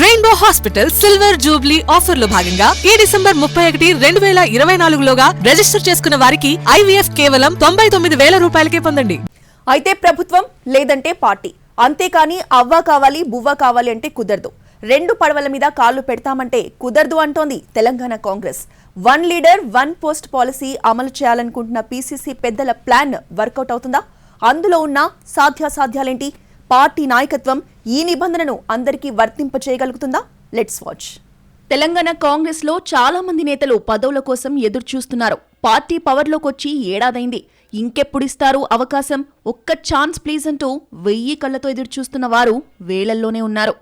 Rainbow hospital silver Jubilee ఆఫర్లో భాగంగా ఈ డిసెంబర్ ముప్పై ఒకటి రెండు వేల ఇరవై నాలుగులోగా రిజిస్టర్ చేసుకున్న వారికి ఐవీఎఫ్ కేవలం తొంభై తొమ్మిది వేల రూపాయలకే పొందండి. అయితే ప్రభుత్వం లేదంటే పార్టీ. అంతేకాని అవ్వ కావాలి బువ్వ కావాలి అంటే కుదరదు. రెండు పడవల మీద కాళ్ళు పెడతామంటే కుదరదు అంటోంది Telangana Congress. One leader one post policy అమలు చేయాలనుకుంటున్న పీసీసీ పెద్దల ప్లాన్ వర్కౌట్ అవుతుందా? అందులో ఉన్న సాధ్యాసాధ్యాలేంటి? పార్టీ నాయకత్వం ఈ నిబంధనను అందరికీ వర్తింపచేయగలుగుతుందా? లెట్స్ వాచ్ తెలంగాణ కాంగ్రెస్లో చాలా మంది నేతలు పదవుల కోసం ఎదురు చూస్తున్నారు పార్టీ పవర్లోకొచ్చి ఏడాదైంది. ఇంకెప్పుడిస్తారు అవకాశం? ఒక్క ఛాన్స్ ప్లీజ్ అంటూ వెయ్యి కళ్ళతో ఎదురు చూస్తున్న వారు వేలల్లోనే ఉన్నారు.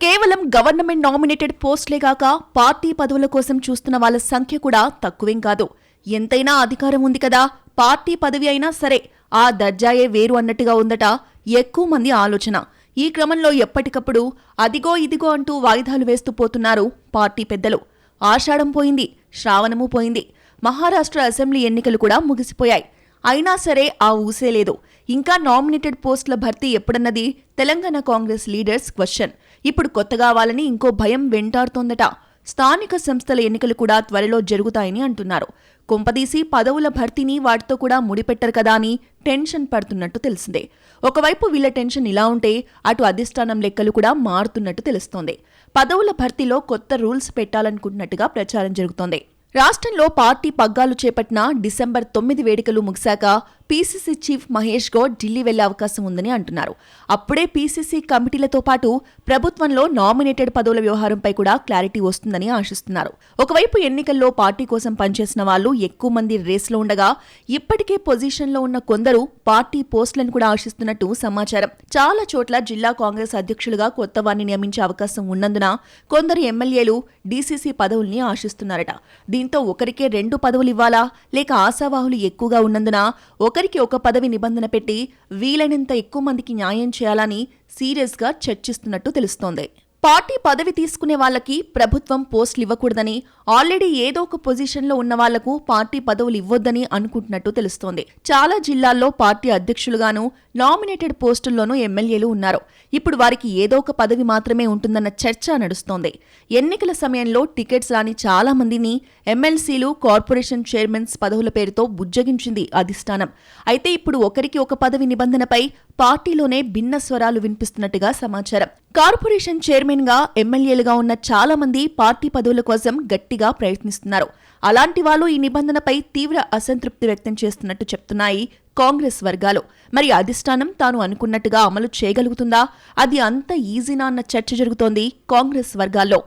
కేవలం గవర్నమెంట్ నామినేటెడ్ పోస్టులే కాక పార్టీ పదవుల కోసం చూస్తున్న వాళ్ళ సంఖ్య కూడా తక్కువేం కాదు. ఎంతైనా అధికారం ఉంది కదా. పార్టీ పదవి అయినా సరే ఆ దర్జాయే వేరు అన్నట్టుగా ఉందట ఎక్కువ మంది ఆలోచన. ఈ క్రమంలో ఎప్పటికప్పుడు అదిగో ఇదిగో అంటూ వాయిదాలు వేస్తూ పోతున్నారు పార్టీ పెద్దలు. ఆషాఢం పోయింది శ్రావణము పోయింది. మహారాష్ట్ర అసెంబ్లీ ఎన్నికలు కూడా ముగిసిపోయాయి. అయినా సరే ఆ ఊసే లేదు. ఇంకా నామినేటెడ్ పోస్టుల భర్తీ ఎప్పుడన్నది? Telangana Congress leaders question. ఇప్పుడు కొత్తగా వాళ్ళని ఇంకో భయం వెంటాడుతోందట. స్థానిక సంస్థల ఎన్నికలు కూడా త్వరలో జరుగుతాయని అంటున్నారు. కుంపదీసి పదవుల భర్తీని వాటితో కూడా ముడిపెట్టరు కదా అని టెన్షన్ పడుతున్నట్టు తెలిసిందే. ఒకవైపు వీళ్ళ టెన్షన్ ఇలా ఉంటే అటు అధిష్టానం లెక్కలు కూడా మారుతున్నట్టు తెలుస్తోంది. పదవుల భర్తీలో కొత్త రూల్స్ పెట్టాలనుకుంటున్నట్టుగా ప్రచారం జరుగుతోంది. రాష్ట్రంలో పార్టీ పగ్గాలు చేపట్టిన డిసెంబర్ తొమ్మిది వేడుకలు ముగిశాక పీసీసీ చీఫ్ మహేష్ గౌడ్ ఢిల్లీ వెళ్ళే అవకాశం ఉందని అంటున్నారు. అప్పుడే పీసీసీ కమిటీలతో పాటు ప్రభుత్వంలో నామినేటెడ్ పదవుల వ్యవహారంపై కూడా క్లారిటీ వస్తుందని ఆశిస్తున్నారు. ఒకవైపు ఎన్నికల్లో పార్టీ కోసం పనిచేసిన వాళ్ళు ఎక్కువ మంది రేసులో ఉండగా ఇప్పటికే పొజిషన్లో ఉన్న కొందరు పార్టీ పోస్టులను కూడా ఆశిస్తున్నట్టు సమాచారం. చాలా చోట్ల జిల్లా కాంగ్రెస్ అధ్యక్షులుగా కొత్త వారిని నియమించే అవకాశం ఉన్నందున కొందరు ఎమ్మెల్యేలు డీసీసీ పదవుల్ని ఆశిస్తున్నారట. దీంతో ఒకరికే రెండు పదవులు ఇవ్వాలా లేక ఆశావాహులు ఎక్కువగా ఉన్నందున ఒకరికి ఒక పదవి నిబంధన పెట్టి వీలైనంత ఎక్కువ మందికి న్యాయం చేయాలని సీరియస్గా చర్చిస్తున్నట్టు తెలుస్తోంది. పార్టీ పదవి తీసుకునే వాళ్ళకి ప్రభుత్వం పోస్టులు ఇవ్వకూడదని ఆల్రెడీ ఏదో ఒక పొజిషన్లో ఉన్న వాళ్ళకు పార్టీ పదవులు ఇవ్వొద్దని అనుకుంటున్నట్టు తెలుస్తోంది. చాలా జిల్లాల్లో పార్టీ అధ్యక్షులుగాను నామినేటెడ్ పోస్టుల్లోనూ ఎమ్మెల్యేలు ఉన్నారు. ఇప్పుడు వారికి ఏదో ఒక పదవి మాత్రమే ఉంటుందన్న చర్చ నడుస్తోంది. ఎన్నికల సమయంలో టికెట్స్ రాని చాలా మందిని ఎమ్మెల్సీలు కార్పొరేషన్ చైర్మన్స్ పదవుల పేరుతో బుజ్జగించింది అధిష్టానం. అయితే ఇప్పుడు ఒకరికి ఒక పదవి నిబంధనపై పార్టీలోనే భిన్న స్వరాలు వినిపిస్తున్నట్టుగా సమాచారం. కార్పొరేషన్ చైర్మన్గా ఎమ్మెల్యేలుగా ఉన్న చాలా మంది పార్టీ పదవుల కోసం గట్టిగా ప్రయత్నిస్తున్నారు. అలాంటి వాళ్ళు ఈ నిబంధనపై తీవ్ర అసంతృప్తి వ్యక్తం చేస్తున్నట్టు చెప్తున్నాయి కాంగ్రెస్ వర్గాలు. మరి అధిష్టానం తాను అనుకున్నట్టుగా అమలు చేయగలుగుతుందా? అది అంత ఈజీనా అన్న చర్చ జరుగుతోంది కాంగ్రెస్ వర్గాల్లో.